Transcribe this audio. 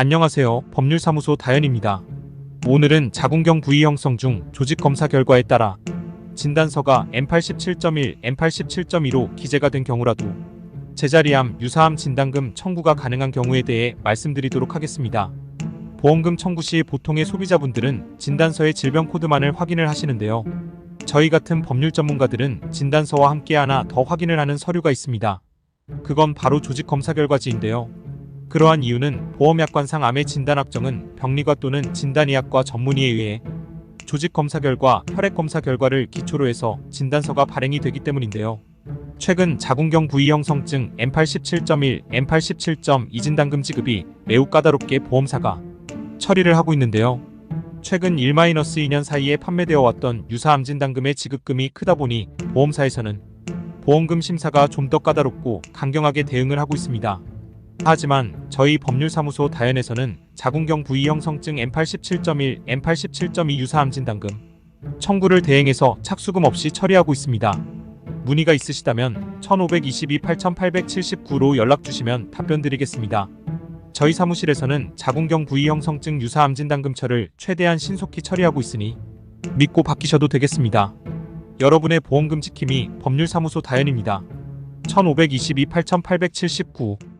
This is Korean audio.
안녕하세요. 법률사무소 다현입니다. 오늘은 자궁경 부위 형성 중 조직 검사 결과에 따라 진단서가 M87.1, M87.2로 기재가 된 경우라도 제자리암, 유사암 진단금 청구가 가능한 경우에 대해 말씀드리도록 하겠습니다. 보험금 청구 시 보통의 소비자분들은 진단서의 질병 코드만을 확인을 하시는데요. 저희 같은 법률 전문가들은 진단서와 함께 하나 더 확인을 하는 서류가 있습니다. 그건 바로 조직 검사 결과지인데요. 그러한 이유는 보험약관상 암의 진단 확정은 병리과 또는 진단의학과 전문의에 의해 조직 검사 결과, 혈액 검사 결과를 기초로 해서 진단서가 발행이 되기 때문인데요. 최근 자궁경 부위 형성증 M87.1, M87.2 진단금 지급이 매우 까다롭게 보험사가 처리를 하고 있는데요. 최근 1-2년 사이에 판매되어 왔던 유사암 진단금의 지급금이 크다 보니 보험사에서는 보험금 심사가 좀 더 까다롭고 강경하게 대응을 하고 있습니다. 하지만 저희 법률사무소 다연에서는 자궁경 부위 형 성증 M87.1, M87.2 유사암 진단금 청구를 대행해서 착수금 없이 처리하고 있습니다. 문의가 있으시다면 1522-8879로 연락 주시면 답변 드리겠습니다. 저희 사무실에서는 자궁경 부위 형 성증 유사암 진단금처를 최대한 신속히 처리하고 있으니 믿고 바뀌셔도 되겠습니다. 여러분의 보험금 지킴이 법률사무소 다연입니다. 1522-8879